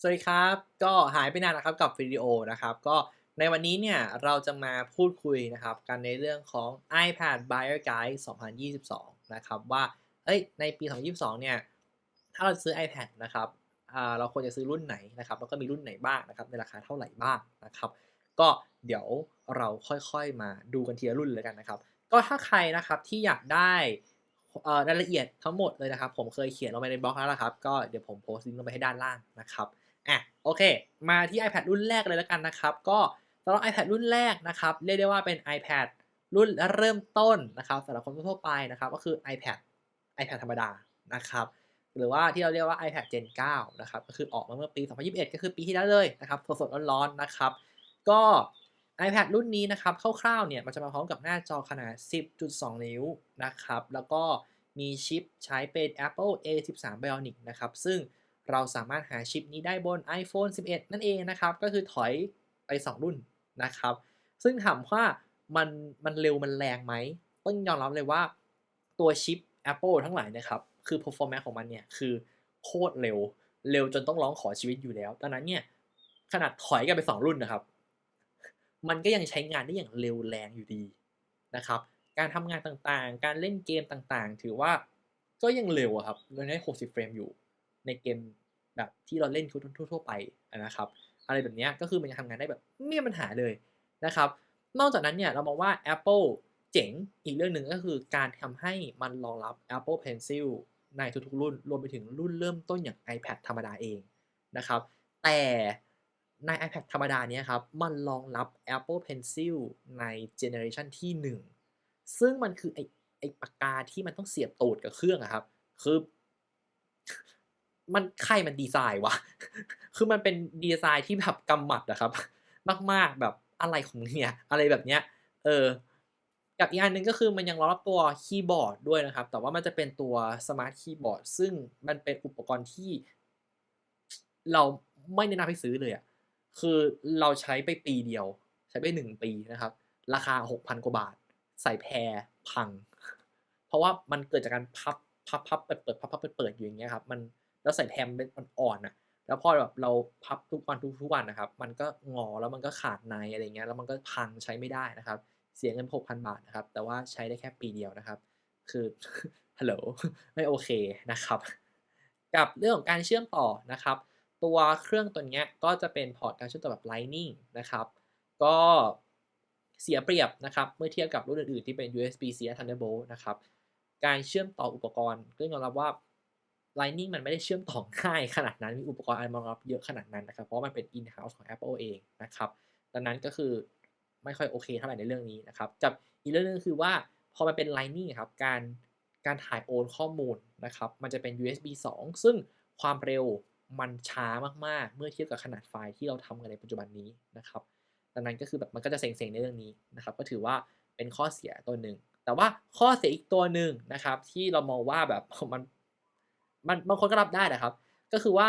สวัสดีครับ ก็หายไปนานนะครับกับวิดีโอนะครับ ก็ในวันนี้เนี่ยเราจะมาพูดคุยนะครับกันในเรื่องของ iPad Buyer Guide 2022 นะครับว่า เอ้ยในปี 2022 เนี่ยถ้าเราซื้อ iPad นะครับเราควรจะซื้อรุ่นไหนนะครับแล้วก็มีรุ่นไหนบ้างนะครับในราคาเท่าไหร่บ้างนะครับ ก็เดี๋ยวเราค่อยๆมาดูกันทีละรุ่นเลยกันนะครับ ก็ถ้าใครนะครับที่อยากได้รายละเอียดทั้งหมดเลยนะครับ ผมเคยเขียนลงไปในบล็อกแล้วละครับ ก็เดี๋ยวผมโพสต์ลิงก์ลงไปให้ด้านล่างนะครับ อะโอเค มาที่ iPad รุ่นแรกเลยแล้วกันนะครับ ก็สำหรับ iPad รุ่นแรกนะครับ เรียกได้ว่าเป็น iPad รุ่นเริ่มต้นนะครับสำหรับคนทั่วไปนะครับ ก็คือ iPad iPad ธรรมดานะครับหรือว่าที่เราเรียกว่า iPad Gen 9 นะครับ ก็คือออกมาเมื่อปี 2021 ก็คือปีที่แล้วเลยนะครับ สดๆร้อนๆนะครับ ก็ iPad รุ่นนี้นะครับ คร่าวๆ เนี่ย มันจะมาพร้อมกับหน้าจอขนาด 10.2 นิ้วนะครับ แล้วก็มีชิปใช้เป็น Apple A13 Bionic นะครับ ซึ่ง เราสามารถหาชิปนี้ได้บน iPhone 11 นั่นเองนะครับ ก็คือถอยไป 2 รุ่นนะครับ ซึ่งถามว่ามันมันเร็วมันแรงไหม ต้องยอมรับเลยว่าตัวชิป Apple ทั้งหลายนะครับ คือ performance ของมันเนี่ย คือโคตรเร็ว เร็วจนต้องร้องขอชีวิตอยู่แล้ว ดังนั้นเนี่ย ขนาดถอยกันไป 2 รุ่นนะครับ มันก็ยังใช้งานได้อย่างเร็วแรงอยู่ดีนะครับ การทำงานต่างๆ การเล่นเกมต่างๆ ถือว่าก็ยังเร็วครับเราได้60 เฟรมอยู่ ในเกมแบบที่เราเล่นทั่วๆไปนะครับอะไรแบบนี้ก็คือมันจะทำงานได้แบบไม่มีปัญหาเลยนะครับนอกจากนั้นเนี่ยเรามองว่า Apple เจ๋งอีกเรื่องหนึ่งก็คือการทำให้มันรองรับ Apple Pencil ในทุกๆรุ่น รวมไปถึงรุ่นเริ่มต้นอย่าง iPad ธรรมดาเองนะครับแต่ใน iPad ธรรมดาเนี้ยครับมันรองรับ Apple Pencil ในเจเนอเรชันที่ 1 ซึ่งมันคือไอไอปากกาที่มันต้องเสียบตูดกับเครื่องอะครับคือ มันใครมันดีไซน์วะ คือมันเป็นดีไซน์ที่แบบกำหมัดอะครับ มากๆแบบอะไรของเนี่ยอะไรแบบเนี้ย เออ กับอีกอันหนึ่งก็คือมันยังรองรับตัวคีย์บอร์ดด้วยนะครับ แต่ว่ามันจะเป็นตัวสมาร์ทคีย์บอร์ดซึ่งมันเป็นอุปกรณ์ที่ เราไม่แนะนำให้ซื้อเลยอะคือเราใช้ไปปีเดียว ใช้ไปหนึ่งปีนะครับ ราคา6,000กว่าบาท ใส่แพรพัง เพราะว่ามันเกิดจากการพับพับพับเปิดเปิดพับพับเปิดเปิดอยู่อย่างเงี้ยครับ มัน แล้วใส่แพรมันเป็นอ่อนๆอะแล้วพอแบบเราพับทุกวันทุกวันนะครับ มันก็งอแล้วมันก็ขาดในอะไรเงี้ยแล้วมันก็พังใช้ไม่ได้นะครับ เสียเงิน6,000บาทนะครับ แต่ว่าใช้ได้แค่ปีเดียวนะครับ คือฮัลโหลไม่โอเคนะครับ กับเรื่องของการเชื่อมต่อนะครับ ตัวเครื่องตัวเนี้ยก็จะเป็นพอร์ตการเชื่อมต่อแบบ Lightning นะครับ ก็เสียเปรียบนะครับเมื่อเทียบกับรุ่นอื่นๆที่เป็น USB-C และ Thunderbolt นะครับการเชื่อมต่ออุปกรณ์ก็ยอมรับว่า Lightning มันไม่ได้เชื่อมต่อง่ายขนาดนั้น มีอุปกรณ์อะไรมารองรับเยอะขนาดนั้นนะครับ เพราะมันเป็น in-house ของ Apple เองนะครับ ดังนั้นก็คือไม่ค่อยโอเคเท่าไหร่ในเรื่องนี้นะครับ กับอีกเรื่องนึงคือว่าพอมันเป็น Lightning ครับ การการถ่ายโอนข้อมูลนะครับ มันจะเป็น USB 2 ซึ่งความเร็วมันช้ามากๆ เมื่อเทียบกับขนาดไฟล์ที่เราทำกันในปัจจุบันนี้นะครับ ดังนั้นก็คือแบบมันก็จะเซ็งๆในเรื่องนี้นะครับ ก็ถือว่าเป็นข้อเสียตัวหนึ่ง แต่ว่าข้อเสียอีกตัวหนึ่งนะครับที่เรามองว่าแบบมัน มันบางคนก็รับได้นะครับ ก็คือว่า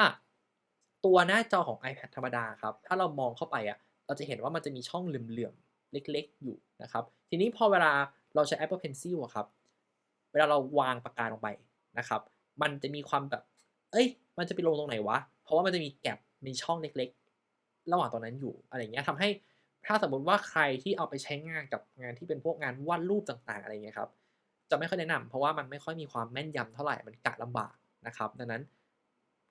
ตัวหน้าจอของ iPad ธรรมดาครับ ถ้าเรามองเข้าไปอะ เราจะเห็นว่ามันจะมีช่องเหลื่อมๆ เล็กๆ อยู่นะครับ ทีนี้พอเวลาเราใช้ Apple Pencil อะครับ เวลาเราวางปากกาลงไปนะครับ มันจะมีความแบบ เอ้ย มันจะไปลงตรงไหนวะ เพราะว่ามันจะมีแกลบมีช่องเล็กๆ ระหว่างตรงนั้นอยู่ อะไรเงี้ยทำให้ถ้าสมมติว่าใครที่เอาไปใช้งานกับงานที่เป็นพวกงานวาดรูปต่างๆ อะไรเงี้ยครับ จะไม่ค่อยแนะนำเพราะว่ามันไม่ค่อยมีความแม่นยำเท่าไหร่ มันกะลำบาก นะครับ ดังนั้น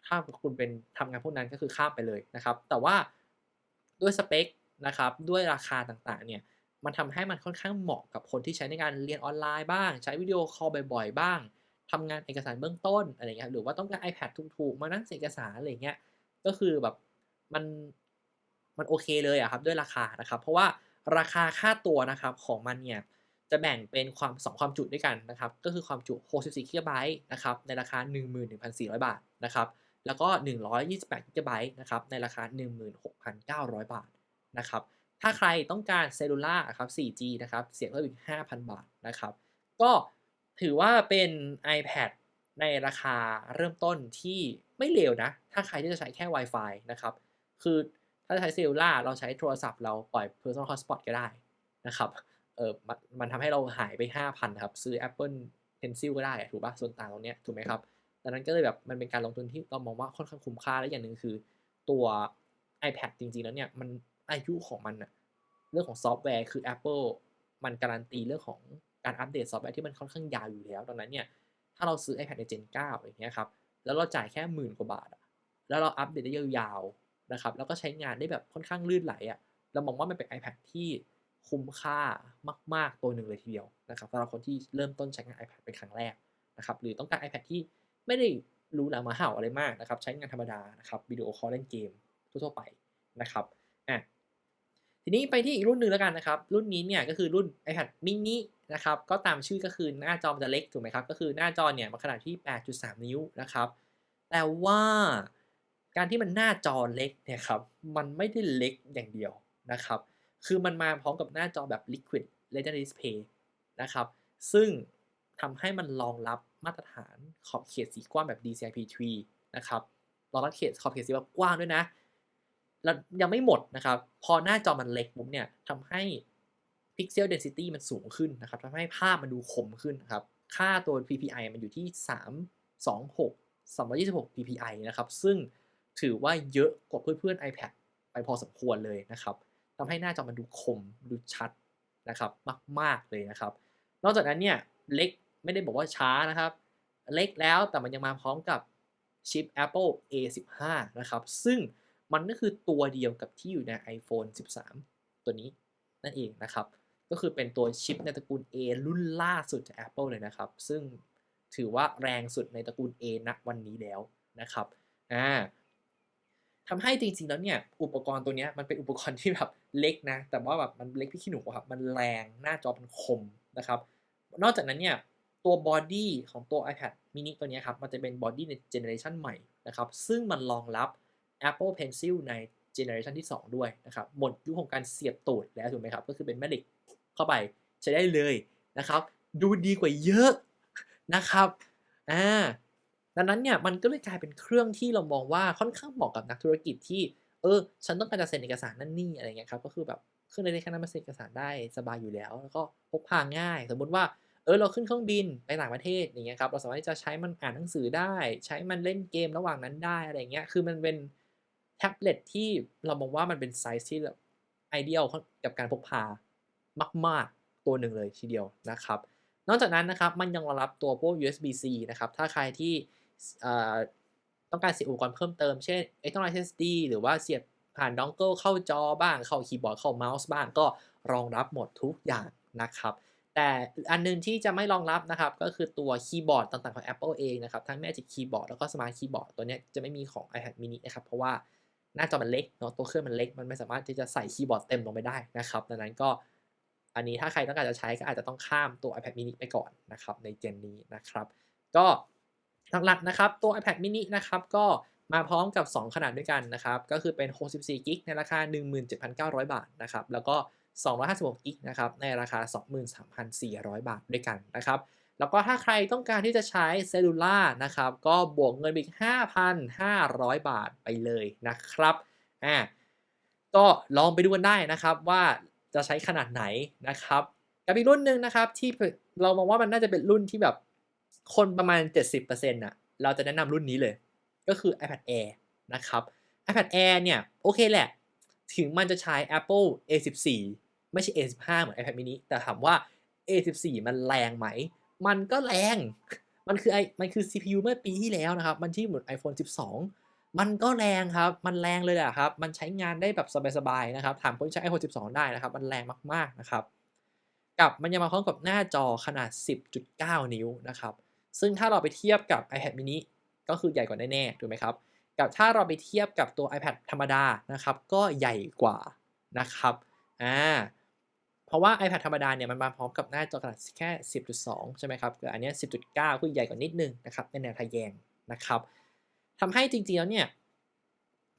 ถ้าคุณเป็นทำงานพวกนั้นก็คือข้ามไปเลยนะครับ แต่ว่าด้วยสเปคนะครับ ด้วยราคาต่างๆ เนี่ย มันทำให้มันค่อนข้างเหมาะกับคนที่ใช้ในการเรียนออนไลน์บ้าง ใช้วิดีโอคอลบ่อยๆ บ้างทำงานเอกสารเบื้องต้นอะไรเงี้ย หรือว่าต้องการ iPad ถูกๆ มานั่งเอกสารอะไรเงี้ย ก็คือแบบมันมันโอเคเลยอะครับด้วยราคานะครับ เพราะว่าราคาค่าตัวนะครับของมันเนี่ย จะแบ่งเป็นความ 2 ความจุด้วยกันนะครับ ก็คือความจุ 64 GB นะครับ ในราคา 11,400 บาทนะครับ แล้วก็ 128 GB นะครับ ในราคา 16,900 บาทนะครับ ถ้าใครต้องการเซลลูล่าครับ 4G นะครับ เสียเพิ่มอีก 5,000 บาทนะครับ ก็ถือว่าเป็น iPad ในราคาเริ่มต้นที่ไม่เลวนะ ถ้าใครที่จะใช้แค่ Wi-Fi นะครับ คือถ้าใช้เซลลูล่าเราใช้โทรศัพท์เราปล่อย Personal Hotspot ก็ได้นะครับ เออมันทำให้เราหายไป 5,000ครับซื้อ Apple Pencil ก็ได้ถูกปะส่วนต่างตรงเนี้ยถูกไหมครับดังนั้นก็เลยแบบมันเป็นการลงทุนที่เรามองว่าค่อนข้างคุ้มค่าและอย่างหนึ่งคือ ตัว iPad จริงๆแล้วเนี่ยมันอายุของมันน่ะเรื่องของซอฟต์แวร์คือ Apple มันการันตีเรื่องของการอัปเดตซอฟต์แวร์ที่มันค่อนข้างยาวอยู่แล้วดังนั้นเนี่ยถ้าเราซื้อ iPad ใน Gen 9อย่างเงี้ยครับแล้วเราจ่ายแค่หมื่นกว่าบาทอะแล้วเราอัปเดตได้ยาวๆนะครับแล้วก็ใช้งานได้แบบค่อนข้างลื่นไหลอะเรามองว่ามันเป็น iPad ที่ คุ้มค่ามาก ๆ ตัวหนึ่งเลยทีเดียวนะครับสำหรับคนที่เริ่มต้นใช้งาน iPad เป็นครั้งแรกนะครับหรือต้องการ iPad ที่ไม่ได้รู้หรามาเห่าอะไรมากนะครับ ใช้งานธรรมดานะครับวิดีโอคอลเล่นเกมทั่วๆไปนะครับอะทีนี้ไปที่อีกรุ่นหนึ่งแล้วกันนะครับ รุ่นนี้เนี่ยก็คือรุ่น iPad mini นะครับก็ตามชื่อก็คือหน้าจอมันจะเล็กถูกไหมครับ ก็คือหน้าจอเนี่ยมันขนาดที่ 8.3 นิ้วนะครับแต่ว่าการที่มันหน้าจอเล็กเนี่ยครับมันไม่ได้เล็กอย่างเดียวนะครับ คือมันมาพร้อมกับหน้าจอแบบ Liquid Retina Display นะครับ ซึ่งทำให้มันรองรับมาตรฐานขอบเขตสีกว้างแบบ DCI-P3 นะครับรองรับเขตขอบเขตสีแบบกว้างด้วยนะ แล้วยังไม่หมดนะครับ พอหน้าจอมันเล็กปุ๊บเนี่ยทำให้ Pixel Density มันสูงขึ้นนะครับทำให้ภาพมันดูคมขึ้นนะครับ ค่าตัว PPI มันอยู่ที่ 326 326 PPI นะครับ ซึ่งถือว่าเยอะกว่าเพื่อนๆ iPad ไปพอสมควรเลยนะครับ ทำให้หน้าจอมันดูคมดูชัดนะครับมาก ๆเลยนะครับ นอกจากนั้นเนี่ยเล็กไม่ได้บอกว่าช้านะครับ เล็กแล้วแต่มันยังมาพร้อมกับชิป Apple A15 นะครับ ซึ่งมันก็คือตัวเดียวกับที่อยู่ใน iPhone 13 ตัวนี้นั่นเองนะครับ ก็คือเป็นตัวชิปในตระกูล A รุ่นล่าสุดจาก Apple เลยนะครับ ซึ่งถือว่าแรงสุดในตระกูล A ณวันนี้แล้วนะครับอ่า ทำให้จริงๆแล้วเนี่ยอุปกรณ์ตัวนี้มันเป็นอุปกรณ์ที่แบบเล็กนะ แต่ว่าแบบมันเล็กพี่ขี้หนูครับมันแรงหน้าจอมันคมนะครับ นอกจากนั้นเนี่ยตัวบอดี้ของตัว iPad mini ตัวนี้ครับมันจะเป็นบอดี้ในเจเนอเรชันใหม่นะครับซึ่งมันรองรับ Apple Pencil ในเจเนอเรชันที่ 2 ด้วยนะครับหมดยุคของการเสียบตูดแล้วถูกไหมครับ ก็คือเป็นแม่เหล็กเข้าไปใช้ได้เลยนะครับ ดูดีกว่าเยอะนะครับอ่า ดังนั้นเนี่ยมันก็เลยกลายเป็นเครื่องที่เรามองว่าค่อนข้างเหมาะกับนักธุรกิจที่เออฉันต้องการจะเซ็นเอกสารนั่นนี่อะไรเงี้ยครับก็คือแบบเครื่องเล็กๆแค่นั้นมาเซ็นเอกสารได้สบายอยู่แล้ว แล้วก็พกพาง่าย สมมติว่าเออเราขึ้นเครื่องบินไปต่างประเทศอย่างเงี้ยครับเราสามารถที่จะใช้มันอ่านหนังสือได้ ใช้มันเล่นเกมระหว่างนั้นได้อะไรเงี้ยคือมันเป็นแท็บเล็ตที่เรามองว่ามันเป็นไซส์ที่แบบไอเดียลกับการพกพามาก ๆ ตัวหนึ่งเลยทีเดียวนะครับ นอกจากนั้นนะครับมันยังรองรับตัวพวก USB-C นะครับถ้าใครที่ ต้องการเสียบอุปกรณ์เพิ่มเติมเช่น external SSD หรือว่าเสียบผ่านดองเกิลเข้าจอบ้างเข้าคีย์บอร์ดเข้าเมาส์บ้างก็รองรับหมดทุกอย่างนะครับ แต่อันนึงที่จะไม่รองรับนะครับ ก็คือตัวคีย์บอร์ดต่างๆของ Apple เองนะครับ ทั้ง Magic Keyboard แล้วก็ Smart Keyboard ตัวนี้จะไม่มีของ iPad mini นะครับ เพราะว่าหน้าจอมันเล็กเนาะตัวเครื่องมันเล็ก มันไม่สามารถที่จะใส่คีย์บอร์ดเต็มลงไปได้นะครับ ดังนั้นก็อันนี้ถ้าใครต้องการจะใช้ก็อาจจะต้องข้ามตัว iPad mini ไปก่อนนะครับในเจนนี้นะครับ ก็ หลักๆนะครับตัว iPad mini นะครับก็มาพร้อมกับ 2 ขนาดด้วยกันนะครับก็คือเป็น 64กิกในราคา 17,900 บาทนะครับแล้วก็ 256กิกนะครับในราคา 23,400 บาทด้วยกันนะครับแล้วก็ถ้าใครต้องการที่จะใช้เซลูล่านะครับก็บวกเงินอีก 5,500 บาทไปเลยนะครับอ่าก็ลองไปดูกันได้นะครับว่าจะใช้ขนาดไหนนะครับกับอีกรุ่นหนึ่งนะครับที่เรามองว่ามันน่าจะเป็นรุ่นที่แบบ คนประมาณ 70%อะเราจะแนะนำรุ่นนี้เลย ก็คือ iPad Air นะครับ iPad Air เนี่ย โอเคแหละ ถึงมันจะใช้ Apple A14 ไม่ใช่ A15 เหมือน iPad mini แต่ถามว่า A14 มันแรงไหม มันก็แรง มันคือไอมันคือ CPU เมื่อปีที่แล้วนะครับ มันที่เหมือน iPhone 12 มันก็แรงครับ มันแรงเลยแหละครับ มันใช้งานได้แบบสบายๆนะครับ ถามคนใช้ iPhone 12 ได้นะครับ มันแรงมากๆนะครับ กับมันยังมาพร้อมกับหน้าจอขนาด 10.9 นิ้วนะครับ ซึ่งถ้าเราไปเทียบกับ iPad mini ก็คือใหญ่กว่าแน่ๆถูกไหมครับ กับถ้าเราไปเทียบกับตัว iPad ธรรมดานะครับ ก็ใหญ่กว่านะครับอ่าเพราะว่า iPad ธรรมดาเนี่ยมันมาพร้อมกับหน้าจอขนาดแค่ 10.2 ใช่ไหมครับแต่อันนี้ 10.9คือใหญ่กว่านิดนึงนะครับในแนวทะแยงนะครับทำให้จริงๆแล้วเนี่ย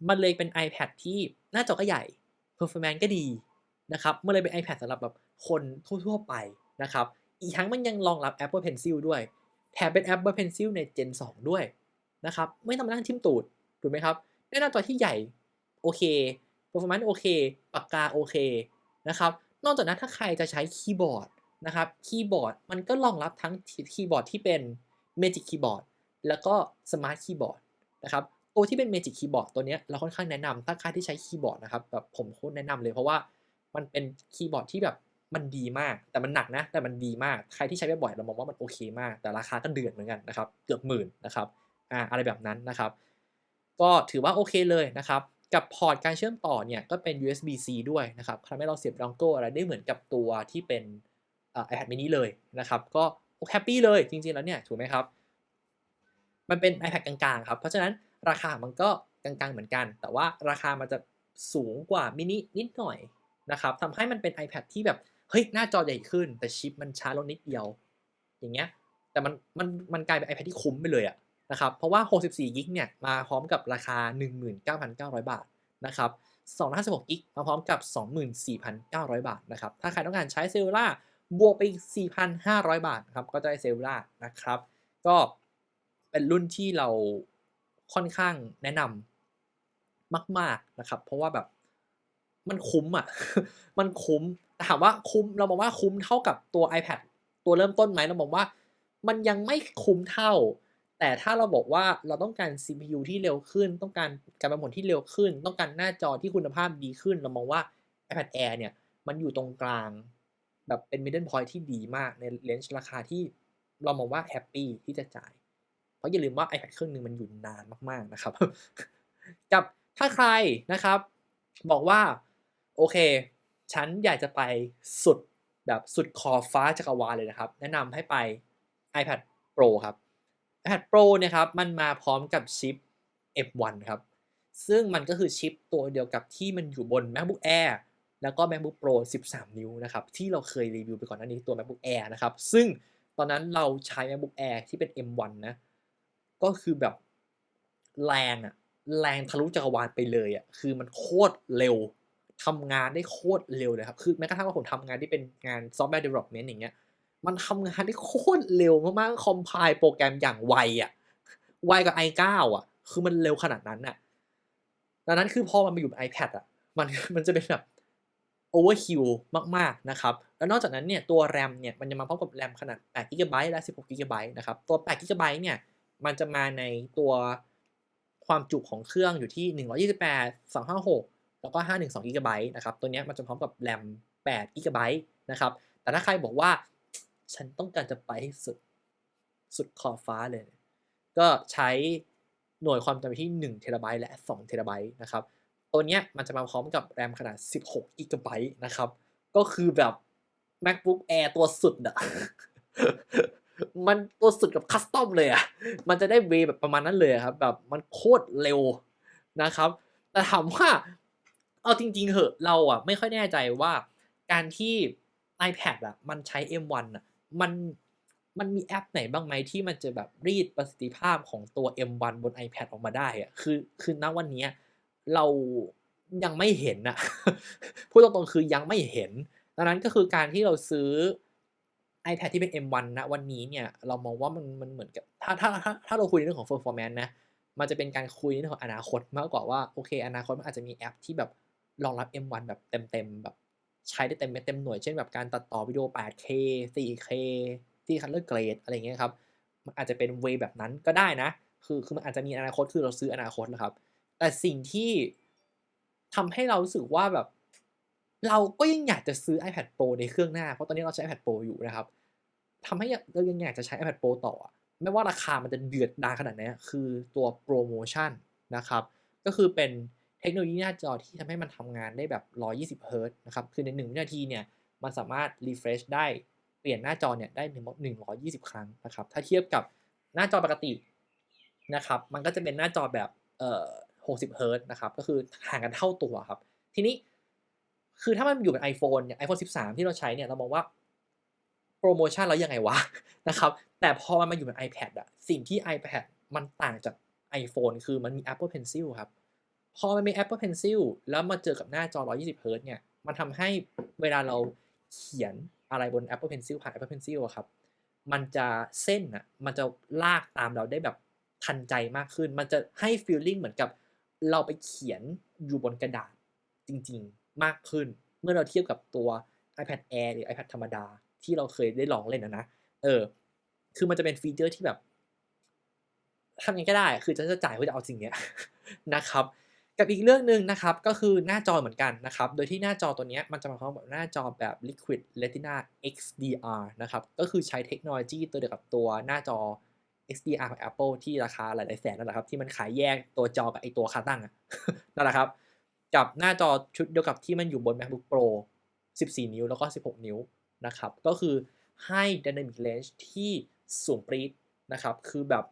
มันเลยเป็น iPad ที่หน้าจอก็ใหญ่ performance ก็ดีนะครับมันเลยเป็น iPad สำหรับแบบคนทั่วๆไปนะครับ อีกทั้งมันยังรองรับ Apple Pencil ด้วย แถมเป็น Apple Pencil ใน Gen 2 ด้วยนะครับไม่ต้องมานั่งทิมตูดถูกไหมครับในหน้าจอที่ใหญ่โอเค performance โอเค ปากกาโอเคนะครับนอกจากนั้นถ้าใครจะใช้คีย์บอร์ดนะครับคีย์บอร์ดมันก็รองรับทั้งคีย์บอร์ดที่เป็น Magic Keyboard แล้วก็ Smart Keyboard นะครับตัวที่เป็น Magic Keyboard ตัวเนี้ยเราค่อนข้างแนะนำถ้าใครที่ใช้คีย์บอร์ดนะครับแบบผมโคตรแนะนำเลยเพราะว่ามันเป็นคีย์บอร์ดที่แบบ มันดีมาก แต่มันหนักนะ แต่มันดีมาก ใครที่ใช้บ่อยๆเรามองว่ามันโอเคมาก แต่ราคาก็เดือดเหมือนกันนะครับ เกือบหมื่นนะครับอ่าอะไรแบบนั้นนะครับ ก็ถือว่าโอเคเลยนะครับ กับพอร์ตการเชื่อมต่อเนี่ยก็เป็น USB-C ด้วยนะครับทำให้เราเสียบดองโกอะไรได้เหมือนกับตัวที่เป็นอ่า iPad mini เลยนะครับ ก็แฮปปี้เลยจริงๆแล้วเนี่ยถูกไหมครับ มันเป็น iPad กลางๆครับ เพราะฉะนั้นราคามันก็กลางๆเหมือนกัน แต่ว่าราคามันจะสูงกว่ามินินิดหน่อยนะครับทำให้มันเป็น iPad ที่แบบ เฮ้ย หน้าจอใหญ่ขึ้น แต่ชิปมันช้าลงนิดเดียว อย่างเงี้ย แต่มันมันมันกลายเป็น iPad ที่คุ้มไปเลยอะนะครับ เพราะว่า 64กิกเนี่ยมาพร้อมกับราคา 19,900 บาทนะครับ256กิกมาพร้อมกับ 24,900 บาทนะครับ ถ้าใครต้องการใช้เซลล่าบวกไปอีก 4,500 บาทครับ ก็จะได้เซลล่านะครับ ก็เป็นรุ่นที่เราค่อนข้างแนะนำมาก ๆนะครับ เพราะว่าแบบมันคุ้มอะ มันคุ้ม ถามว่าคุ้มเราบอกว่าคุ้มเท่ากับตัว iPad ตัวเริ่มต้นไหมเราบอกว่า มันยังไม่คุ้มเท่า แต่ถ้าเราบอกว่าเราต้องการ CPU ที่เร็วขึ้น ต้องการการประมวลที่เร็วขึ้น ต้องการหน้าจอที่คุณภาพดีขึ้น เรามองว่า iPad Air เนี่ยมันอยู่ตรงกลาง แบบเป็น middle point ที่ดีมากในเลนส์ราคาที่เรามองว่าแฮปปี้ที่จะจ่าย เพราะอย่าลืมว่า iPad เครื่องหนึงมันอยู่นานมากๆนะครับ กับถ้าใครนะครับ บอกว่า โอเค ฉันอยากจะไปสุดแบบสุดขอบฟ้าจักรวาลเลยนะครับ แนะนำให้ไป iPad Pro ครับ iPad Pro เนี่ยครับมันมาพร้อมกับชิป M1 ครับ ซึ่งมันก็คือชิปตัวเดียวกับที่มันอยู่บน MacBook Air แล้วก็ MacBook Pro 13 นิ้วนะครับ ที่เราเคยรีวิวไปก่อนหน้านี้ตัว MacBook Air นะครับ ซึ่งตอนนั้นเราใช้ MacBook Air ที่เป็น M1 นะ ก็คือแบบแรงอะแรงทะลุจักรวาลไปเลยอะคือมันโคตรเร็ว ทำงานได้โคตรเร็วเลยครับ คือแม้กระทั่งว่าผมทำงานที่เป็นงานซอฟต์แวร์ development อย่างเงี้ย มันทำงานได้โคตรเร็วมากๆคอมไพล์โปรแกรมอย่างไวอะไวกว่า i9 อะคือมันเร็วขนาดนั้นอะดังนั้นคือพอมันมาอยู่บน iPad อะมันมันจะเป็นแบบ overkill มากๆนะครับ แล้วนอกจากนั้นเนี่ยตัว RAM เนี่ยมันจะมาพร้อมกับ RAM ขนาด8 GB และ 16 GB นะครับ ตัว 8 GB เนี่ยมันจะมาในตัวความจุของเครื่องอยู่ที่ 128 256 แล้วก็ 512 GB นะครับ ตัวนี้มันจะพร้อมกับ RAM 8 GB นะครับ แต่ถ้าใครบอกว่า ฉันต้องการจะไปให้สุด สุดขอบฟ้าเลย ก็ใช้หน่วยความจำที่1 TB และ 2 TB นะครับ ตัวนี้มันจะมาพร้อมกับ RAM ขนาด 16 GB นะครับ ก็คือแบบ MacBook Air ตัวสุดอะมันตัวสุดกับคัสตอมเลยอะมันจะได้เวแบบประมาณนั้นเลยครับ แบบมันโคตรเร็วนะครับ แต่ถามว่า เอาจริง ๆเหอะเราอะไม่ค่อยแน่ใจว่าการที่ iPad อะมันใช้ M1 อะมันมันมีแอปไหนบ้างไหมที่มันจะแบบรีดประสิทธิภาพของตัว M1 บน iPad ออกมาได้อะคือคือณวันนี้เรายังไม่เห็นน่ะพูดตรงๆคือยังไม่เห็น ดังนั้นก็คือการที่เราซื้อ iPad ที่เป็น M1 ณวันนี้เนี่ยเรามองว่ามันมันเหมือนกับถ้าถ้าถ้าถ้าเราคุยในเรื่องของ performance นะมันจะเป็นการคุยในเรื่องของอนาคตมากกว่าว่าโอเค อนาคตมันอาจจะมีแอปที่แบบ รองรับ M1 แบบเต็มๆแบบใช้ได้เต็มเม็ดเต็มหน่วย เช่นแบบการตัดต่อวิดีโอ 8K 4K ที่ color grade อะไรอย่างเงี้ยครับ มันอาจจะเป็นเวแบบนั้นก็ได้นะ คือคือมันอาจจะมีอนาคตคือเราซื้ออนาคตนะครับ แต่สิ่งที่ทำให้เรารู้สึกว่าแบบ เราก็ยังอยากจะซื้อ iPad Pro ในเครื่องหน้า เพราะตอนนี้เราใช้ iPad Pro อยู่นะครับทำให้เรายังอยากจะใช้ iPad Pro ต่อ ไม่ว่าราคามันจะเดือดดาลขนาดนอะคือตัวโปรโมชั่นนะครับ ก็คือเป็น เทคโนโลยีหน้าจอที่ทำให้มันทำงานได้แบบ 120เฮิร์ตซ์นะครับ คือใน 1 วินาทีเนี่ย มันสามารถ refresh ได้ เปลี่ยนหน้าจอเนี่ยได้ถึง120 ครั้งนะครับ ถ้าเทียบกับหน้าจอปกตินะครับ มันก็จะเป็นหน้าจอแบบเอ่อ60เฮิร์ตซ์นะครับ ก็คือห่างกันเท่าตัวครับ ทีนี้ คือถ้ามันอยู่บน iPhone เนี่ย iPhone 13 ที่เราใช้เนี่ย เรามองว่าโปรโมชั่นแล้วยังไงวะนะครับ แต่พอมันมาอยู่บน iPad อะสิ่งที่ iPad มันต่างจาก iPhone คือมันมี Apple Pencil ครับ พอมันมี Apple Pencil แล้วมาเจอกับหน้าจอ 120เฮิรต์เนี่ย มันทำให้เวลาเราเขียนอะไรบน Apple Pencil ผ่าน Apple Pencil อะครับ มันจะเส้นน่ะมันจะลากตามเราได้แบบทันใจมากขึ้น มันจะให้ฟีลลิงเหมือนกับเราไปเขียนอยู่บนกระดาษจริงๆ มากขึ้น เมื่อเราเทียบกับตัว iPad Air หรือ iPad ธรรมดาที่เราเคยได้ลองเล่นอะนะ เออ คือมันจะเป็นฟีเจอร์ที่แบบทำยังไงก็ได้ คือจะจะจ่ายเพื่อจะเอาสิ่งเนี้ยนะครับ กับอีกเรื่องหนึ่งนะครับก็คือหน้าจอเหมือนกันนะครับ โดยที่หน้าจอตัวนี้มันจะมายความว่าหน้าจอแบบ Liquid Retina XDR นะครับ ก็คือใช้เทคโนโลยีตัวเดียวกับตัวหน้าจอ XDR ของ Apple ที่ราคาหลายๆแสนนั่นแหละครับ ที่มันขายแยกตัวจอกับไอตัวขาตั้งนั่นแหละครับ กับหน้าจอชุดเดียวกับที่มันอยู่บน MacBook Pro 14 นิ้วแล้วก็ 16 นิ้วนะครับ ก็คือให้ Dynamic Range ที่สูงปรี๊ดนะครับ คือแบบ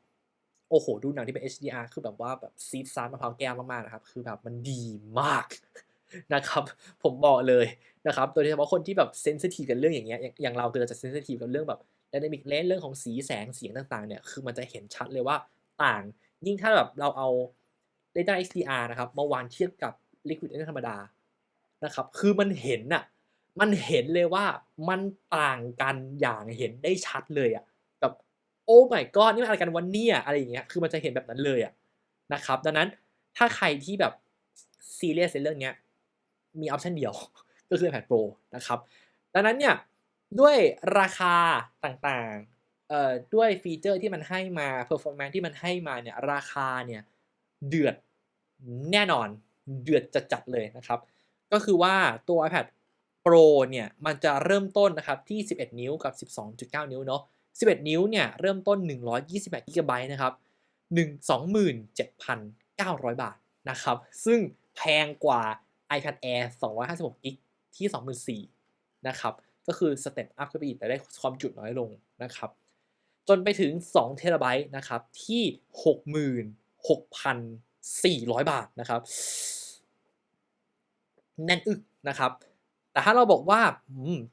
โอ้โห ดูหนังที่เป็น HDR คือแบบว่าแบบซีดซาร์มะพร้าวแก้วมากๆนะครับ คือแบบมันดีมากนะครับ ผมบอกเลยนะครับ โดยเฉพาะคนที่แบบเซนซิทีฟกับเรื่องอย่างเงี้ย อย่างเราคือเราจะเซนซิทีฟกับเรื่องแบบ Dynamic Range เรื่องของสีแสงเสียงต่างๆเนี่ย คือมันจะเห็นชัดเลยว่าต่าง ยิ่งถ้าแบบเราเอา Data XDR นะครับมาวางเทียบกับ Liquid ธรรมดานะครับ คือมันเห็นน่ะ มันเห็นเลยว่ามันต่างกันอย่างเห็นได้ชัดเลยอะ โอ้ my god นี่มันอะไรกันวันนี้อะไรอย่างเงี้ยคือมันจะเห็นแบบนั้นเลยอะนะครับ ดังนั้นถ้าใครที่แบบซีเรียสในเรื่องเนี้ยมีออปชันเดียวก็คือ iPad Pro นะครับ ดังนั้นเนี่ยด้วยราคาต่างๆเอ่อด้วยฟีเจอร์ที่มันให้มา performance ที่มันให้มาเนี่ยราคาเนี่ยเดือดแน่นอนเดือดจัดๆเลยนะครับ ก็คือว่าตัว iPad Pro เนี่ยมันจะเริ่มต้นนะครับที่ 11 นิ้วกับ 12.9 นิ้วเนาะ 11 นิ้วเนี่ยเริ่มต้น 128 GB นะครับ127,900 บาทนะครับ ซึ่งแพงกว่า iPad Air 256 GB ที่ 24,000นะครับ ก็คือสเต็ปอัพขึ้นไปอีกแต่ได้ความจุน้อยลงนะครับ จนไปถึง2 t b นะครับ ที่ 66,400 บาทนะครับ แน่นอึกนะครับแต่ถ้าเราบอกว่า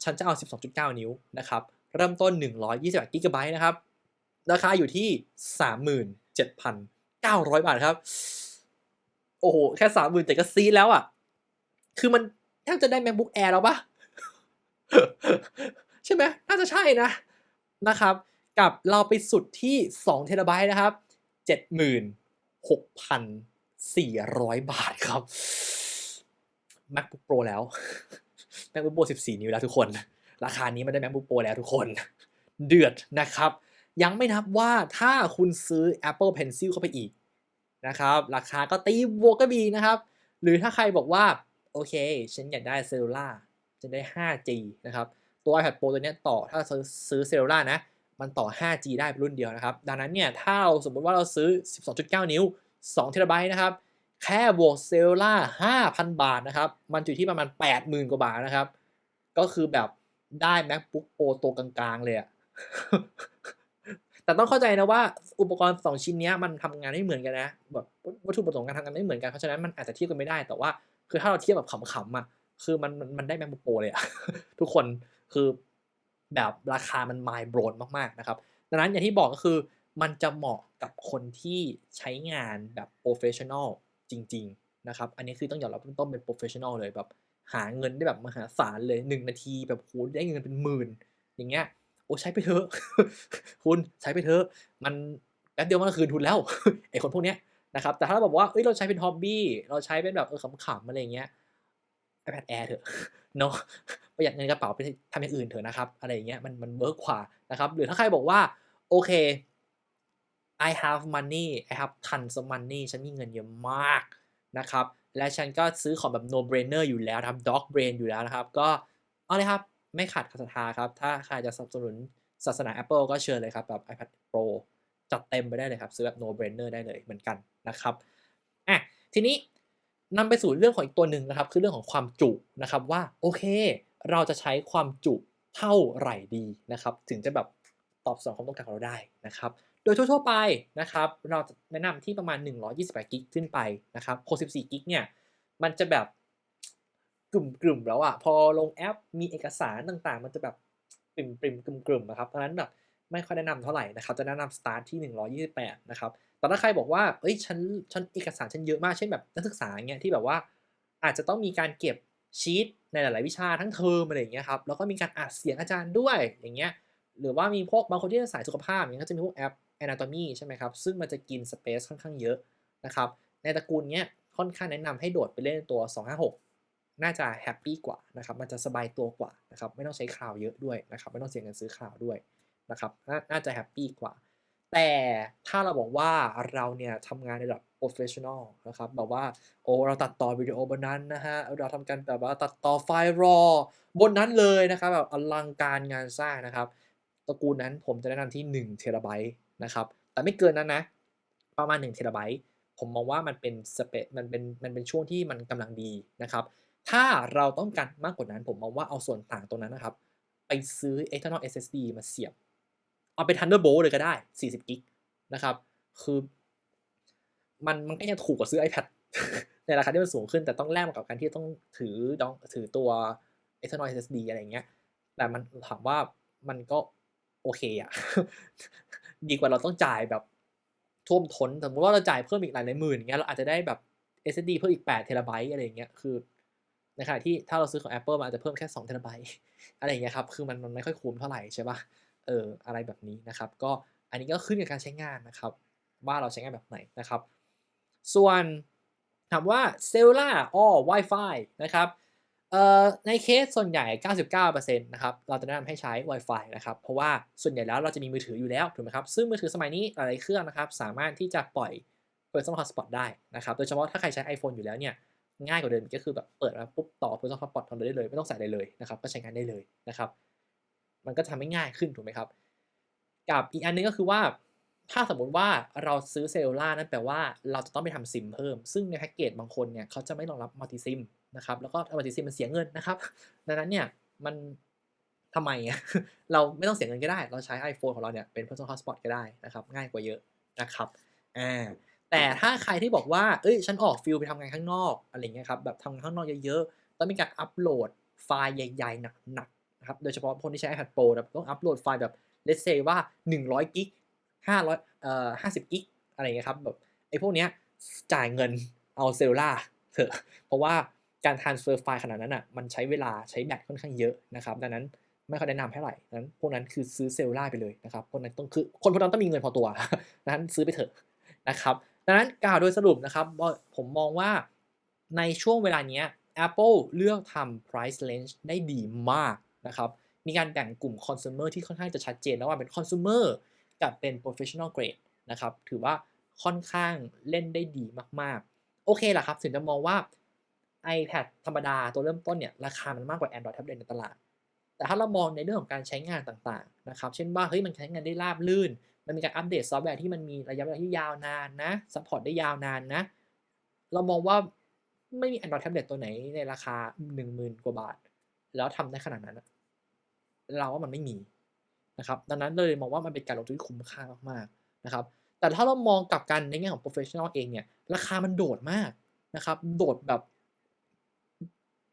ฉันจะเอา 12.9 นิ้วนะครับ เริ่มต้น 128 GB นะครับ ราคาอยู่ที่ 37,900 บาทครับ โอ้โห แค่ 30,000แต่ก็ซีแล้วอะ่ะ คือมันแทบจะได้ MacBook Air แล้วปะใช่ไหมน่าจะใช่นะนะครับ กับเราไปสุดที่2 t b นะครับ 76,400 บาทครับ MacBook Pro แล้ว MacBook Pro 14 นิ้วแล้วทุกคน ราคานี้มันได้ MacBook Pro แล้วทุกคน เดือดนะครับ ยังไม่นับว่าถ้าคุณซื้อ Apple Pencil เข้าไปอีกนะครับ ราคาก็ตีบวกก็มีนะครับ หรือถ้าใครบอกว่า โอเค ฉันอยากได้เซลลูล่าจะได้ 5G นะครับ ตัว iPad Pro ตัวนี้ต่อถ้าซื้อเซลลูล่านะ มันต่อ 5G ได้รุ่นเดียวนะครับ ดังนั้นเนี่ย ถ้าเราสมมติว่าเราซื้อ 12.9 นิ้ว2 t b นะครับ แค่บวกเซลล่า5,000 บาทนะครับ มันอยู่ที่ประมาณ 80,000 กว่าบาทนะครับ ก็คือแบบ ได้ MacBook Pro ตัวกลางๆเลยอะแต่ต้องเข้าใจนะว่าอุปกรณ์ 2 ชิ้นนี้มันทำงานไม่เหมือนกันนะแบบวัตถุประสงค์การทำงานไม่เหมือนกันเพราะฉะนั้นมันอาจจะเทียบกันไม่ได้แต่ว่า คือถ้าเราเทียบแบบขำๆอะคือมันมันได้ MacBook Pro เลยอะทุกคนคือแบบราคามัน mind blown มากๆนะครับดังนั้นอย่างที่บอกก็คือมันจะเหมาะกับคนที่ใช้งานแบบ professional จริง ๆ นะครับ อันนี้คือต้องยอมรับต้องเป็น professional เลยแบบ หาเงินได้แบบมหาศาลเลย1นาทีแบบโหได้เงินเป็นหมื่น อย่างเงี้ย โอ้ใช้ไปเถอะ คุณใช้ไปเถอะ มันแป๊บเดียวมันก็คืนทุนแล้วไอคนพวกเนี้ยนะครับ แต่ถ้าเราบอกว่าเอ้ยเราใช้เป็น hobby เราใช้เป็นแบบเออขำๆอะไรเงี้ย iPad Air เถอะเนาะประหยัดเงินกระเป๋าไปทำอย่างอื่นเถอะนะครับ อะไรเงี้ยมันมันเวิร์กกว่านะครับ หรือถ้าใครบอกว่า โอเค I have money I have tons of money ฉันมีเงินเยอะมากนะครับ และฉันก็ซื้อของแบบ no brainer อยู่แล้วนะครับ dog brain อยู่แล้วนะครับ ก็เอาเลยครับ ไม่ขาดศรัทธาครับ ถ้าใครจะสนับสนุนศาสนา Apple ก็เชิญเลยครับ แบบ iPad Pro จัดเต็มไปได้เลยครับ ซื้อแบบ no brainer ได้เลยเหมือนกันนะครับอะทีนี้นำไปสู่เรื่องของอีกตัวหนึ่งนะครับ คือเรื่องของความจุนะครับว่าโอเค เราจะใช้ความจุเท่าไหร่ดีนะครับ ถึงจะแบบตอบสนองความต้องการของเราได้นะครับ โดยทั่วๆไปนะครับเราจะแนะนำที่ประมาณ 128กิกขึ้นไปนะครับ64กิกเนี่ยมันจะแบบกลุ่มๆแล้วอะพอลงแอปมีเอกสารต่างๆ มันจะแบบปริมปริมกลุ่มๆนะครับเพราะฉะนั้นแบบไม่ค่อยแนะนำเท่าไหร่นะครับจะแนะนำสตาร์ทที่ 128นะครับแต่ถ้าใครบอกว่าเอ้ยฉันฉันเอกสารฉันเยอะมากเช่นแบบนักศึกษาเงี้ยที่แบบว่าอาจจะต้องมีการเก็บชีตในหลายๆวิชาทั้งเทอมอะไรอย่างเงี้ยครับแล้วก็มีการอัดเสียงอาจารย์ด้วยอย่างเงี้ยหรือว่ามีพวกบางคนที่สายสุขภาพอย่างเงี้ยก็จะมีพวกแอป Anatomy ใช่ไหมครับซึ่งมันจะกินสเปซค่อนข้างเยอะนะครับในตระกูลเนี้ยค่อนข้างแนะนำให้โดดไปเล่นตัว 256 น่าจะแฮปปี้กว่านะครับมันจะสบายตัวกว่านะครับไม่ต้องใช้คลาวเยอะด้วยนะครับไม่ต้องเสียเงินซื้อคลาวด้วยนะครับน่าจะแฮปปี้กว่า แต่ถ้าเราบอกว่าเราเนี่ยทำงานในระดับ professional นะครับแบบว่าโอ้เราตัดต่อวิดีโอบนนั้นนะฮะเราทำการแบบว่าตัดต่อไฟล์ raw บนนั้นเลยนะครับแบบอลังการงานสร้างนะครับตระกูลนั้นผมจะแนะนำที่1เทราไบต์ นะครับ แต่ไม่เกินนั้นนะ ประมาณ1เทราไบต์ผมมองว่ามันเป็นสเปมันเป็นมันเป็นช่วงที่มันกำลังดีนะครับ ถ้าเราต้องการมากกว่านั้น ผมมองว่าเอาส่วนต่างตรงนั้นนะครับ ไปซื้อ external SSD มาเสียบ เอาเป็น Thunderbolt เลยก็ได้ 40กิกนะครับ คือ มันมันก็ยังถูกกว่าซื้อ iPad ในราคาที่มันสูงขึ้น แต่ต้องแลกมากับการที่ต้องถือดองถือตัว external SSD อะไรอย่างเงี้ย แต่มันถามว่ามันก็โอเคอะ ดีกว่าเราต้องจ่ายแบบท่วมท้นสมมติว่าเราจ่ายเพิ่มอีกหลายหลายหมื่นอย่างเงี้ยเราอาจจะได้แบบ SSD เพิ่มอีก8เทราไบต์อะไรอย่างเงี้ยคือในขณะที่ถ้าเราซื้อของ Apple มันอาจจะเพิ่มแค่2เทราไบต์อะไรอย่างเงี้ยครับคือมันมันไม่ค่อยคุ้มเท่าไหร่ใช่ปล่าเอออะไรแบบนี้นะครับ ก็อันนี้ก็ขึ้นกับการใช้งานนะครับ ว่าเราใช้งานแบบไหนนะครับ ส่วนถามว่า Cellular or Wi-Fi นะครับ ในเคสส่วนใหญ่ 99%นะครับ เราจะแนะนำให้ใช้ Wi-Fi นะครับ เพราะว่าส่วนใหญ่แล้วเราจะมีมือถืออยู่แล้วถูกไหมครับ ซึ่งมือถือสมัยนี้หลายๆเครื่องนะครับ สามารถที่จะปล่อย Personal Hotspot ได้นะครับ โดยเฉพาะถ้าใครใช้ iPhone อยู่แล้วเนี่ย ง่ายกว่าเดิมก็คือแบบเปิดมาปุ๊บต่อ Personal Hotspot ทำได้เลย ไม่ต้องใส่อะไรเลยนะครับ ก็ใช้งานได้เลยนะครับ มันก็ทำให้ง่ายขึ้นถูกไหมครับ กับอีกอันหนึ่งก็คือว่า ถ้าสมมุติว่าเราซื้อ Cellular นั่นแปลว่าเราจะต้องไปทำซิมเพิ่ม ซึ่งในแพ็กเกจบางคนเนี่ยเขาจะไม่รองรับ Multi SIM นะครับแล้วก็ Multi SIM มันเสียเงินนะครับ ดังนั้นเนี่ยมันทำไมอะเราไม่ต้องเสียเงินก็ได้ เราใช้ iPhone ของเราเนี่ยเป็น Personal Hotspot ก็ได้นะครับง่ายกว่าเยอะนะครับอาแต่ถ้าใครที่บอกว่าเฮ้ยฉันออกฟิลด์ไปทำงานข้างนอกอะไรอย่างเงี้ยครับแบบทำงานข้างนอกเยอะๆต้องมีการอัปโหลดไฟล์ใหญ่ๆหนักๆนะครับโดยเฉพาะคนที่ใช้ iPad Pro แบบต้องอัปโหลดไฟล์แบบ let's say ว่า 100กิก500เอ่อ50กิกอะไรอย่างเงี้ยครับแบบไอ้พวกเนี้ยจ่ายเงินเอา Cellular เถอะเพราะว่า การ transfer ไฟล์ขนาดนั้นน่ะมันใช้เวลาใช้แบตค่อนข้างเยอะนะครับ ดังนั้นไม่ค่อยแนะนำเท่าไรดังนั้นพวกนั้นคือซื้อ Cellular ไปเลยนะครับพวกนั้นต้องคือคนพวกนั้นต้องมีเงินพอตัวดังนั้นซื้อไปเถอะนะครับดังนั้นกล่าวโดยสรุปนะครับผมมองว่าในช่วงเวลาเนี้ย Apple เลือกทำ price range ได้ดีมากนะครับ มีการแบ่งกลุ่ม consumer ที่ค่อนข้างจะชัดเจนระหว่างเป็น consumer กับเป็น professional grade นะครับ ถือว่าค่อนข้างเล่นได้ดีมาก ๆ โอเคแหละครับ ถึงจะมองว่า iPad ธรรมดาตัวเริ่มต้นเนี่ยราคามันมากกว่า Android tablet ในตลาด แต่ถ้าเรามองในเรื่องของการใช้งานต่างๆนะครับ เช่นว่าเฮ้ยมันใช้งานได้ราบรื่น มันมีการอัปเดตซอฟต์แวร์ที่มันมีระยะเวลาที่ยาวนานนะซัปพอร์ตได้ยาวนานนะ เรามองว่าไม่มี Android tablet ตัวไหนในราคา 10,000 กว่าบาท แล้วทำได้ขนาดนั้นอะเราว่ามันไม่มีนะครับ ดังนั้นเลยมองว่ามันเป็นการลงทุนที่คุ้มค่ามากๆนะครับ แต่ถ้าเรามองกลับกันในแง่ของ professional เองเนี่ย ราคามันโดดมากนะครับ โดดแบบ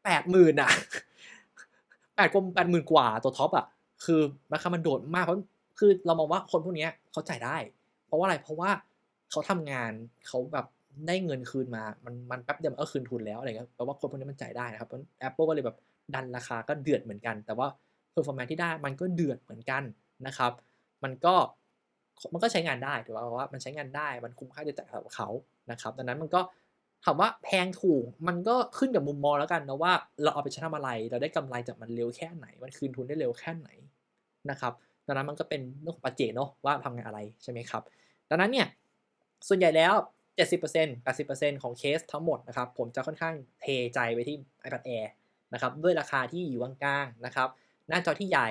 80,000อะ8กว่า80,000กว่าตัวท็อปอะ คือราคามันโดดมากเพราะคือเรามองว่าคนพวกนี้เขาจ่ายได้ เพราะว่าอะไรเพราะว่าเขาทำงานเขาแบบได้เงินคืนมา มันมันแป๊บเดียวมันก็คืนทุนแล้วอะไรเงี้ยแปลว่าคนพวกนี้มันจ่ายได้นะครับเพราะ Apple ก็เลยแบบดันราคาก็เดือดเหมือนกัน แต่ว่า performance ที่ได้มันก็เดือดเหมือนกันนะครับ มันก็มันก็ใช้งานได้ถือว่าว่ามันใช้งานได้มันคุ้มค่าที่จะจ่ายสำหรับเขานะครับ ดังนั้นมันก็ ถามว่าแพงถูกมันก็ขึ้นกับมุมมองแล้วกันนะว่า เราเอาไปใช้ทำอะไร เราได้กำไรจากมันเร็วแค่ไหน มันคืนทุนได้เร็วแค่ไหนนะครับดังนั้นมันก็เป็นเรื่องของปัจเจกเนาะว่าทำงานอะไรใช่ไหมครับดังนั้นเนี่ยส่วนใหญ่แล้ว 70% 80%ของเคสทั้งหมดนะครับผมจะค่อนข้างเทใจไปที่ iPad Air นะครับด้วยราคาที่อยู่กลางๆนะครับหน้าจอที่ใหญ่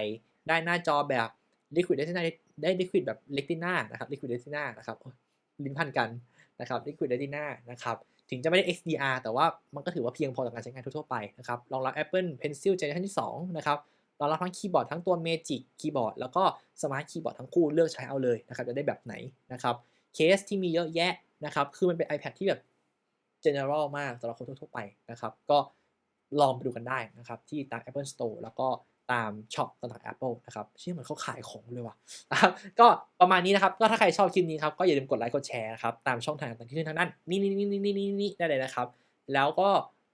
ได้หน้าจอแบบ Liquid Retina ได้ Liquid แบบ Retina นะครับ Liquid Retina นะครับลิ้นพันกันนะครับ Liquid Retina นะครับ ถึงจะไม่ได้ XDR แต่ว่ามันก็ถือว่าเพียงพอต่อการใช้งานทั่วไปนะครับรองรับ Apple Pencil Generation ที่2นะครับรองรับทั้งคีย์บอร์ดทั้งตัว Magic Keyboard แล้วก็สมาร์ทคีย์บอร์ดทั้งคู่เลือกใช้เอาเลยนะครับจะได้แบบไหนนะครับเคสที่มีเยอะแยะนะครับคือมันเป็น iPad ที่แบบ general มากสำหรับคนทั่วๆไปนะครับก็ลองไปดูกันได้นะครับที่ตาม Apple Store แล้วก็ ตามช็อปต่างๆ Apple นะครับเชื่อเหมือนเขาขายของเลยว่ะนะครับก็ประมาณนี้นะครับ ก็ถ้าใครชอบคลิปนี้ครับ ก็อย่าลืมกดไลค์กดแชร์นะครับ ตามช่องทางต่างๆที่ขึ้นทางด้านนี้ๆๆๆๆได้เลยนะครับ แล้วก็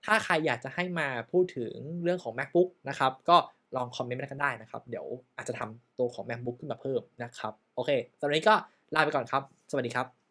ถ้าใครอยากจะให้มาพูดถึงเรื่องของ MacBook นะครับ ก็ลองคอมเมนต์มากันได้นะครับ เดี๋ยวอาจจะทำตัวของ MacBook ขึ้นมาเพิ่มนะครับ โอเคสำหรับวันนี้ก็ลาไปก่อนครับ สวัสดีครับ